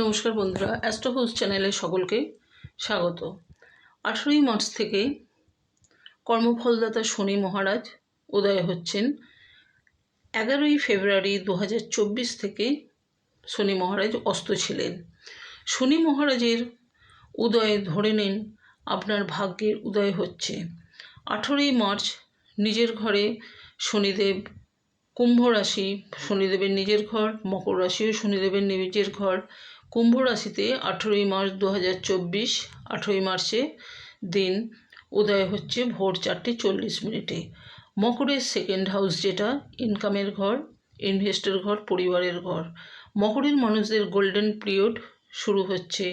নমস্কার বন্ধুরা অ্যাস্ট্রোহাউস চ্যানেলে সকলকে স্বাগত। আঠেরোই মার্চ থেকে কর্মফলদাতা শনি মহারাজ উদয় হচ্ছেন। এগারোই ফেব্রুয়ারি দু হাজার চব্বিশ থেকে শনি মহারাজ অস্ত ছিলেন। শনি মহারাজের উদয়ে ধরে নিন, আপনার ভাগ্যের উদয় হচ্ছে। আঠেরোই মার্চ নিজের ঘরে শনিদেব কুম্ভ রাশি, শনিদেবের নিজের ঘর, মকর রাশিও শনিদেবের নিজের ঘর কুম্ভ রাশিতে আঠেরোই মার্চ দু হাজার চব্বিশ, আঠেরোই মার্চে দিন, উদয় হচ্ছে ভোর চারটে চল্লিশ মিনিটে। মকরের সেকেন্ড হাউস যেটা ইনকামের ঘর ইনভেস্টের ঘর, পরিবারের ঘর। মকরের মানুষদের গোল্ডেন পিরিয়ড শুরু হচ্ছে।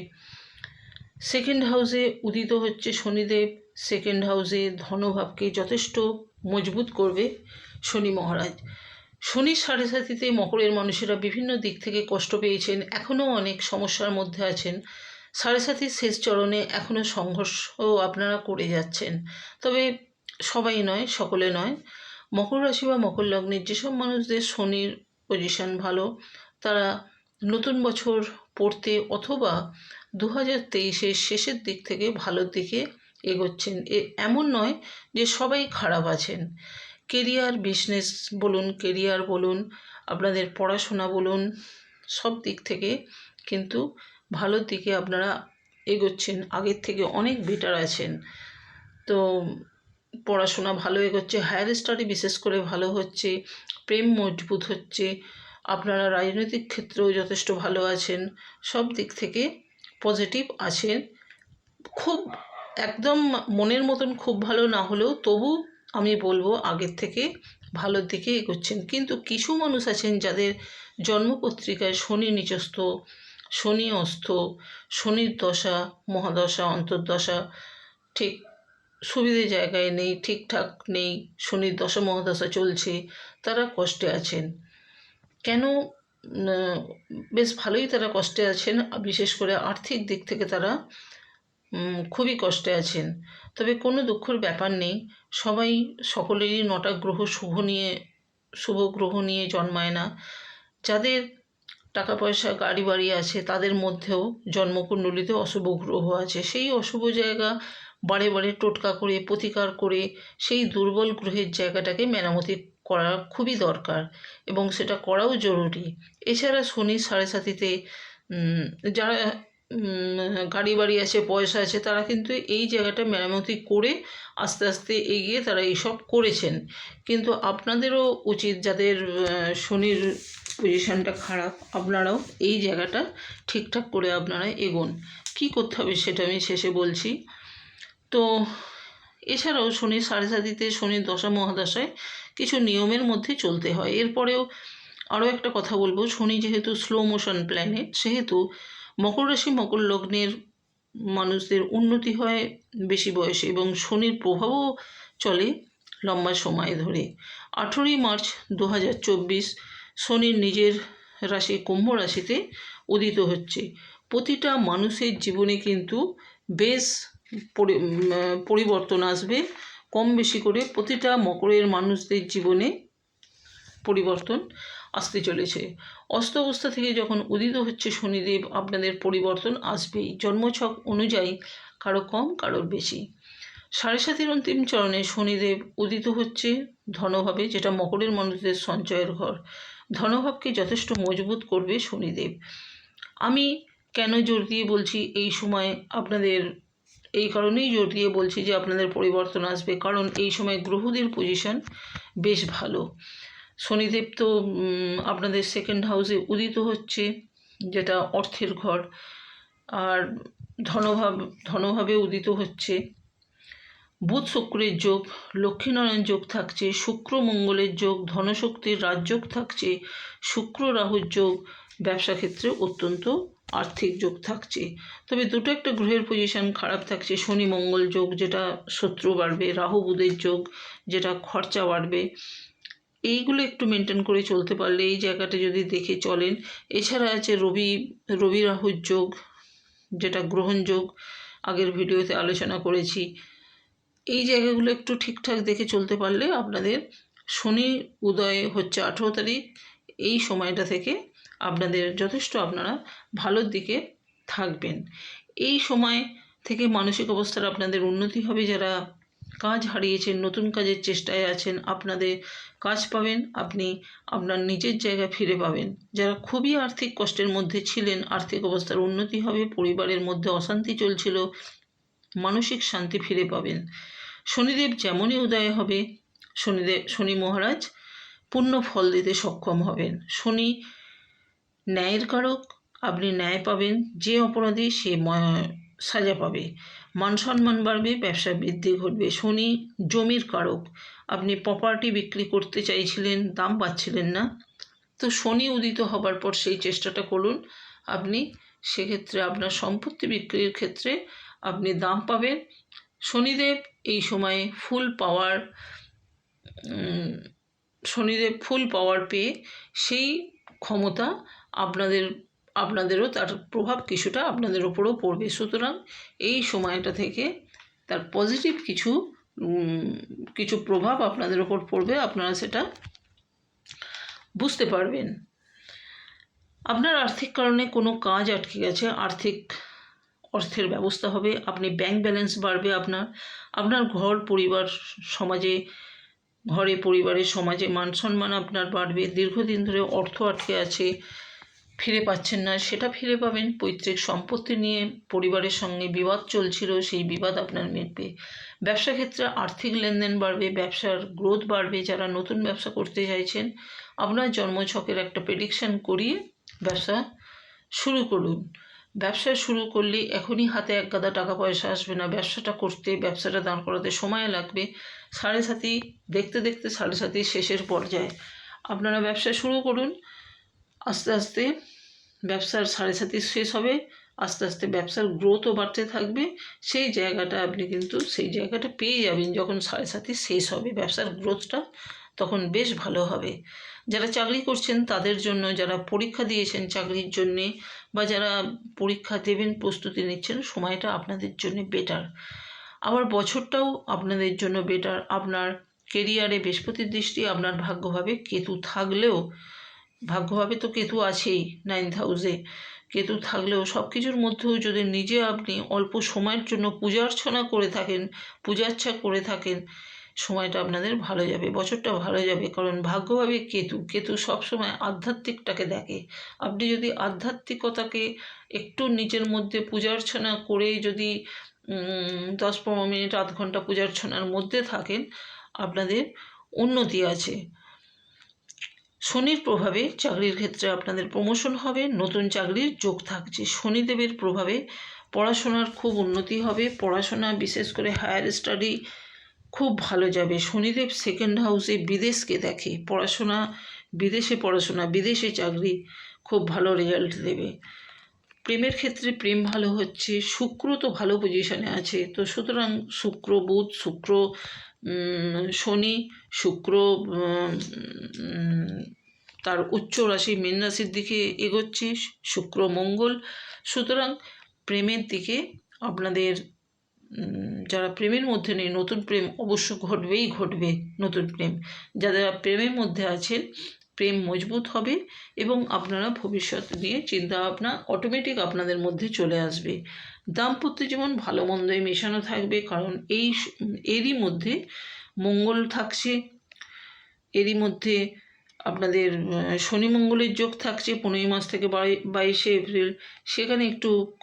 সেকেন্ড হাউসে উদিত হচ্ছে শনিদেব। সেকেন্ড হাউসে ধনভাবকে যথেষ্ট মজবুত করবে শনি মহারাজ। শনির সাড়ে সাথীতে মকরের মানুষেরা বিভিন্ন দিক থেকে কষ্ট পেয়েছেন, এখনও অনেক সমস্যার মধ্যে আছেন। সাড়ে সাথীর শেষ চরণে এখনও সংঘর্ষ আপনারা করে যাচ্ছেন। তবে সবাই নয়, সকলে নয়, মকর রাশি বা মকর লগ্নের যেসব মানুষদের শনির পজিশন ভালো, তারা নতুন বছর পড়তে অথবা দু হাজার তেইশের শেষের দিক থেকে ভালোর দিকে এগোচ্ছেন। এ এমন নয় যে সবাই খারাপ আছেন। কেরিয়ার বিজনেস বলুন কেরিয়ার বলুন, আপনাদের পড়াশোনা বলুন, সব দিক থেকে কিন্তু ভালোর দিকে আপনারা এগোচ্ছেন, আগের থেকে অনেক বেটার আছেন। তো পড়াশোনা ভালো এগোচ্ছে হায়ার স্টাডি বিশেষ করে ভালো হচ্ছে, প্রেম মজবুত হচ্ছে, আপনারা রাজনৈতিক ক্ষেত্রেও যথেষ্ট ভালো আছেন, সব দিক থেকে পজিটিভ আছেন। খুব, একদম মনের মতন খুব ভালো না হলেও তবু আমি বলব আগের থেকে ভালোর দিকে এগোচ্ছেন। কিন্তু কিছু মানুষ আছেন যাদের জন্মপত্রিকায় শনি নিচস্থ শনি অস্ত, শনির দশা, মহাদশা, অন্তর্দশা, ঠিক সুবিধে জায়গায় নেই, ঠিকঠাক নেই, শনির দশা, মহাদশা চলছে, তারা কষ্টে আছেন। কেন? বেশ ভালোই তারা কষ্টে আছেন, বিশেষ করে আর্থিক দিক থেকে তারা খুবই কষ্টে আছেন। তবে কোনো দুঃখের ব্যাপার নেই। সবাই সকলেরই নটা গ্রহ শুভ নিয়ে, শুভ গ্রহ নিয়ে জন্মায় না। যাদের টাকা পয়সা গাড়ি বাড়ি আছে, তাদের মধ্যেও জন্মকুণ্ডলিতে অশুভ গ্রহ আছে। সেই অশুভ জায়গা বারে বারে টোটকা করে, প্রতিকার করে, সেই দুর্বল গ্রহের জায়গাটাকে মেরামতি করা খুবই দরকার এবং সেটা করাও জরুরি। এছাড়া শনি সাড়ে সাতিতে যারা গাড়ি বাড়ি আছে, পয়সা আছে, তারা কিন্তু এই জায়গাটা মেরামতি করে আস্তে আস্তে এগিয়ে তারা এইসব করেছেন। কিন্তু আপনাদেরও উচিত যাদের শনির পজিশানটা খারাপ, আপনারাও এই জায়গাটা ঠিকঠাক করে আপনারা এগোন। কী করতে হবে সেটা আমি শেষে বলছি। তো, এছাড়াও শনির সাড়ে সাতিতে, শনির দশা মহাদশায় কিছু নিয়মের মধ্যে চলতে হয়। এরপরেও আরও একটা কথা বলব, শনি যেহেতু স্লো মোশন প্ল্যানেট সেহেতু মকর রাশি মকর লগ্নের মানুষদের উন্নতি হয় বেশি বয়সে এবং শনির প্রভাবও চলে লম্বা সময় ধরে। আঠেরোই মার্চ দু চব্বিশ শনির নিজের রাশি কুম্ভ রাশিতে উদিত হচ্ছে। প্রতিটা মানুষের জীবনে কিন্তু বেশ পরিবর্তন আসবে। কম বেশি করে প্রতিটা মকরের মানুষদের জীবনে পরিবর্তন আসতে চলেছে। অস্ত অবস্থা থেকে যখন উদিত হচ্ছে শনিদেব, আপনাদের পরিবর্তন আসবেই। জন্মছক অনুযায়ী কারও কম, কারোর বেশি। সাড়ে সাতের অন্তিম চরণে শনিদেব উদিত হচ্ছে ধনভাবে, যেটা মকরের মানুষদের সঞ্চয়ের ঘর। ধনভাবকে যথেষ্ট মজবুত করবে শনিদেব। আমি কেন জোর দিয়ে বলছি এই সময় আপনাদের, এই কারণেই জোর দিয়ে বলছি যে আপনাদের পরিবর্তন আসবে, কারণ এই সময় গ্রহদের পজিশন বেশ ভালো। শনিদেব তো আপনাদের সেকেন্ড হাউসে উদিত হচ্ছে, যেটা অর্থের ঘর। আর ধনভাব, ধনভাবে উদিত হচ্ছে। বুধ শুক্রের যোগ, লক্ষ্মীনারায়ণ যোগ থাকছে, শুক্র মঙ্গলের যোগ, ধনশক্তির রাজযোগ থাকছে, শুক্র রাহুর যোগ, ব্যবসা ক্ষেত্রে অত্যন্ত আর্থিক যোগ থাকছে। তবে দুটো একটা গ্রহের পজিশন খারাপ থাকছে, শনি মঙ্গল যোগ, যেটা শত্রু বাড়বে, রাহু বুধের যোগ, যেটা খরচা বাড়বে। এইগুলো একটু মেনটেন করে চলতে পারলে এই জায়গাটা যদি দেখে চলেন, এছাড়া আছে রবি রবি রাহুর যোগ, যেটা গ্রহণযোগ আগের ভিডিওতে আলোচনা করেছি। এই জায়গাগুলো একটু ঠিকঠাক দেখে চলতে পারলে আপনাদের শনি উদয় হচ্ছে আঠেরো তারিখ, এই সময়টা থেকে আপনাদের যথেষ্ট আপনারা ভালোর দিকে থাকবেন। এই সময় থেকে মানসিক অবস্থার আপনাদের উন্নতি হবে যারা কাজ হারিয়েছেন, নতুন কাজের চেষ্টায় আছেন, আপনাদের কাজ পাবেন, আপনি আপনার নিজের জায়গা ফিরে পাবেন। যারা খুবই আর্থিক কষ্টের মধ্যে ছিলেন, আর্থিক অবস্থার উন্নতি হবে, পরিবারের মধ্যে অশান্তি চলছিল, মানসিক শান্তি ফিরে পাবেন। শনিদেব যেমনই উদয় হবে, শনিদেব, শনি মহারাজ পূর্ণ ফল দিতে সক্ষম হবেন। শনি ন্যায়ের কারক আপনি ন্যায় পাবেন, যে অপরাধী সে সাজা পাবে। মান সম্মান বাড়বে, ব্যবসা বৃদ্ধি ঘটবে। শনি, জমির কারক, আপনি প্রপার্টি বিক্রি করতে চাইছিলেন, দাম পাচ্ছিলেন না। তো শনি উদিত হবার পর সেই চেষ্টাটা করুন। আপনি সেক্ষেত্রে আপনার সম্পত্তি বিক্রির ক্ষেত্রে আপনি দাম পাবেন। শনিদেব এই সময়ে ফুল পাওয়ার শনিদেব ফুল পাওয়ার পেয়ে সেই ক্ষমতা আপনাদের আপনাদেরও তার প্রভাব কিছুটা আপনাদের ওপরও পড়বে। সুতরাং এই সময়টা থেকে তার পজিটিভ কিছু কিছু প্রভাব আপনাদের ওপর পড়বে, আপনারা সেটা বুঝতে পারবেন। আপনার আর্থিক কারণে কোনো কাজ আটকে গেছে, আর্থিক অর্থের ব্যবস্থা হবে, আপনি ব্যাংক ব্যালেন্স বাড়বে আপনার আপনার ঘর, পরিবার, সমাজে, ঘরে পরিবারে সমাজে মান সম্মান আপনার বাড়বে, দীর্ঘদিন ধরে অর্থ আটকে আছে ফিরে পাচ্ছেন না, সেটা ফিরে পাবেন। পৈতৃক সম্পত্তি নিয়ে পরিবারের সঙ্গে বিবাদ চলছিল, সেই বিবাদ আপনার মিটবে। ব্যবসা ক্ষেত্রে আর্থিক লেনদেন বাড়বে, ব্যবসার গ্রোথ বাড়বে, যারা নতুন ব্যবসা করতে চাইছেন, আপনার জন্মছকের একটা প্রেডিকশন করিয়ে ব্যবসা শুরু করুন। ব্যবসা শুরু করলে এখনই হাতে এক গাদা টাকা পয়সা আসবে না। ব্যবসাটা করতে, ব্যবসাটা দাঁড় করাতে সময় লাগবে। সাড়ে সাথী দেখতে দেখতে সাড়ে সাথী শেষের পর্যায়ে আপনারা ব্যবসা শুরু করুন। আস্তে আস্তে ব্যবসার সাড়ে সাথী শেষ হবে, আস্তে আস্তে ব্যবসার গ্রোথও বাড়তে থাকবে, সেই জায়গাটা আপনি কিন্তু সেই জায়গাটা পেয়ে যাবেন যখন সাড়ে সাথী শেষ হবে, ব্যবসার গ্রোথটা তখন বেশ ভালো হবে। যারা চাকরি করছেন তাদের জন্য, যারা পরীক্ষা দিয়েছেন চাকরির জন্যে বা যারা পরীক্ষা দেবেন, প্রস্তুতি নিচ্ছেন, সময়টা আপনাদের জন্য বেটার আবার বছরটাও আপনাদের জন্য বেটার আপনার কেরিয়ারে বৃহস্পতির দৃষ্টি, আপনার ভাগ্যভাবে কেতু থাকলেও ভাগ্যভাবে তো কেতু আছেই নাইন্থ হাউসে কেতু থাকলেও সব কিছুর মধ্যেও যদি নিজে আপনি অল্প সময়ের জন্য পূজা অর্চনা করে থাকেন, পূজার্চা করে থাকেন, সময়টা আপনাদের ভালো যাবে, বছরটা ভালো যাবে। কারণ ভাগ্যভাবে কেতু কেতু সবসময় আধ্যাত্মিকটাকে দেখে। আপনি যদি আধ্যাত্মিকতাকে একটু নিজের মধ্যে পূজা অর্চনা করে যদি দশ পনেরো মিনিট, আধ ঘণ্টা পূজা অর্চনার মধ্যে থাকেন, আপনাদের উন্নতি আছে। শনির প্রভাবে চাকরির ক্ষেত্রে আপনাদের প্রমোশন হবে, নতুন চাকরির যোগ থাকছে। শনিদেবের প্রভাবে পড়াশোনার খুব উন্নতি হবে, পড়াশোনা বিশেষ করে হায়ার স্টাডি খুব ভালো যাবে। শনিদেব সেকেন্ড হাউসে বিদেশকে দেখে, পড়াশোনা, বিদেশে পড়াশোনা, বিদেশে চাকরি খুব ভালো রেজাল্ট দেবে। প্রেমের ক্ষেত্রে প্রেম ভালো হচ্ছে, শুক্র তো ভালো পজিশনে আছে। তো সুতরাং শুক্র, বুধ, শুক্র শনি, শুক্র তার উচ্চ রাশি মীন রাশির দিকে এগোচ্ছে, শুক্র, মঙ্গল। সুতরাং প্রেমের দিকে আপনাদের যারা প্রেমের মধ্যে নেই, নতুন প্রেম অবশ্য ঘটবেই ঘটবে নতুন প্রেম। যারা প্রেমের মধ্যে আছেন, প্রেম মজবুত হবে এবং আপনারা ভবিষ্যৎ নিয়ে চিন্তা ভাবনা অটোমেটিক আপনাদের মধ্যে চলে আসবে। দাম্পত্য জীবন ভালো মন্দই মেশানো থাকবে, কারণ এই এরই মধ্যে মঙ্গল থাকছে, এরই মধ্যে আপনাদের শনি মঙ্গলের যোগ থাকছে, পনেরোই মাস থেকে বাই- বাইশে এপ্রিল। সেখানে একটু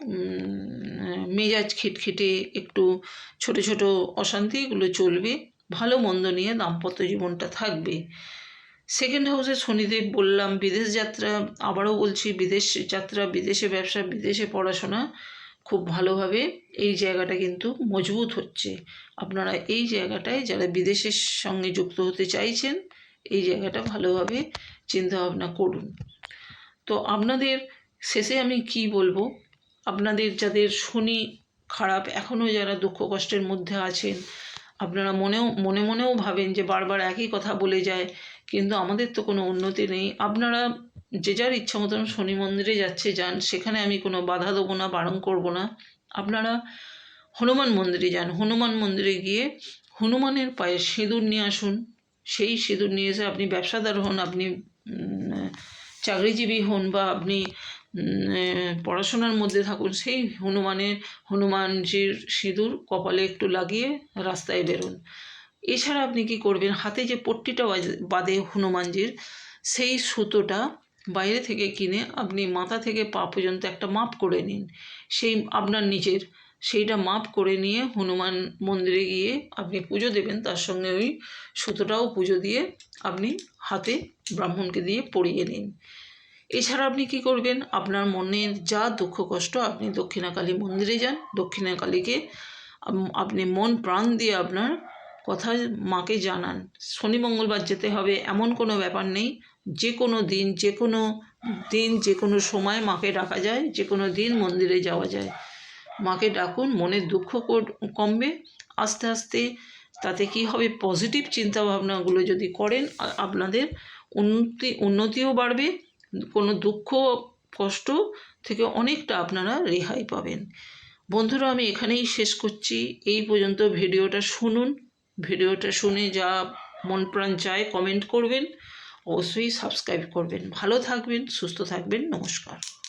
মেজাজ খিটখিটে, একটু ছোট ছোট অশান্তি এগুলো চলবে, ভালো মন্দ নিয়ে দাম্পত্য জীবনটা থাকবে। সেকেন্ড হাউসে শনিদেব বললাম, বিদেশ যাত্রা, আবারও বলছি, বিদেশ যাত্রা, বিদেশে ব্যবসা, বিদেশে পড়াশোনা খুব ভালোভাবে এই জায়গাটা কিন্তু মজবুত হচ্ছে। আপনারা এই জায়গাটায় যারা বিদেশের সঙ্গে যুক্ত হতে চাইছেন, এই জায়গাটা ভালোভাবে চিন্তাভাবনা করুন। তো আপনাদের শেষে আমি কি বলব? আপনাদের যাদের শনি খারাপ, এখনও যারা দুঃখ কষ্টের মধ্যে আছেন, আপনারা মনেও, মনে মনেও ভাবেন যে বারবার একই কথা বলে যায়, কিন্তু আমাদের তো কোনো উন্নতি নেই। আপনারা যে যার ইচ্ছা মতন শনি মন্দিরে যাচ্ছে, যান। সেখানে আমি কোনো বাধা দেবো না, বারণ করব না। আপনারা হনুমান মন্দিরে যান। হনুমান মন্দিরে গিয়ে হনুমানের পায়ে সিঁদুর নিয়ে আসুন। সেই সিঁদুর নিয়ে এসে আপনি ব্যবসাদার হন, আপনি চাকরিজীবী হন বা আপনি পড়াশোনার মধ্যে থাকুন, সেই হনুমানের, হনুমানজির সিঁদুর কপালে একটু লাগিয়ে রাস্তায় বেরোন। এছাড়া আপনি কি করবেন? হাতে যে পট্টিটা বাঁধে হনুমানজির, সেই সুতোটা বাইরে থেকে কিনে আপনি মাথা থেকে পা পর্যন্ত একটা মাপ করে নিন। সেই আপনার নিজের, সেইটা মাপ করে নিয়ে হনুমান মন্দিরে গিয়ে আপনি পুজো দেবেন। তার সঙ্গে ওই সুতোটাও পুজো দিয়ে আপনি হাতে ব্রাহ্মণকে দিয়ে পরিয়ে নিন। এছাড়া আপনি কি করবেন? আপনার মনের যা দুঃখ কষ্ট, আপনি দক্ষিণাকালী মন্দিরে যান। দক্ষিণাকালীকে আপনি মন প্রাণ দিয়ে আপনার কথা মাকে জানান, শনি মঙ্গলবার যেতে হবে, এমন কোনো ব্যাপার নেই। যে কোনো দিন, যে কোনো দিন, যে কোনো সময় মাকে ডাকা যায়, যে কোনো দিন মন্দিরে যাওয়া যায়। মাকে ডাকুন, মনের দুঃখ কমবে। আস্তে আস্তে তাতে কি হবে? পজিটিভ চিন্তাভাবনাগুলো যদি করেন আপনাদের উন্নতি, উন্নতিও বাড়বে। কোনো দুঃখ, কষ্ট থেকে অনেকটা আপনারা রেহাই পাবেন। বন্ধুরা, আমি এখানেই শেষ করছি। এই পর্যন্ত ভিডিওটা শুনুন। ভিডিওটা শুনে যা মন প্রাণ চায় কমেন্ট করবেন। অবশ্যই সাবস্ক্রাইব করবেন। ভালো থাকবেন, সুস্থ থাকবেন। নমস্কার।